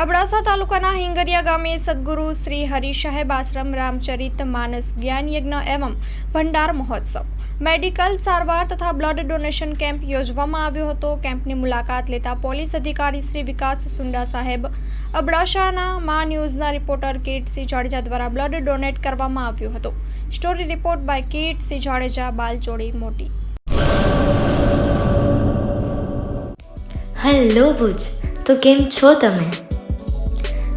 અબડાસા તાલુકાના હિંગરિયા ગામે સદગુરુ શ્રી હરિ આશ્રમ રામચરિત માનસ જ્ઞાન યજ્ઞ ભંડાર મહોત્સવ. મેડિકલ સારવાર તથા બ્લડ ડોનેશન કેમ્પ યોજવામાં આવ્યો હતો. કેમ્પની મુલાકાત લેતા પોલીસ અધિકારી શ્રી વિકાસ સુંડા સાહેબ અબડાસાના મા ન્યૂઝના રિપોર્ટર કીર્તસિંહ જાડેજા દ્વારા બ્લડ ડોનેટ કરવામાં આવ્યું હતું. Story report by Kirtsinh Jadeja Balchodi મોટી. હેલો ભુજ, તો કેમ છો તમે?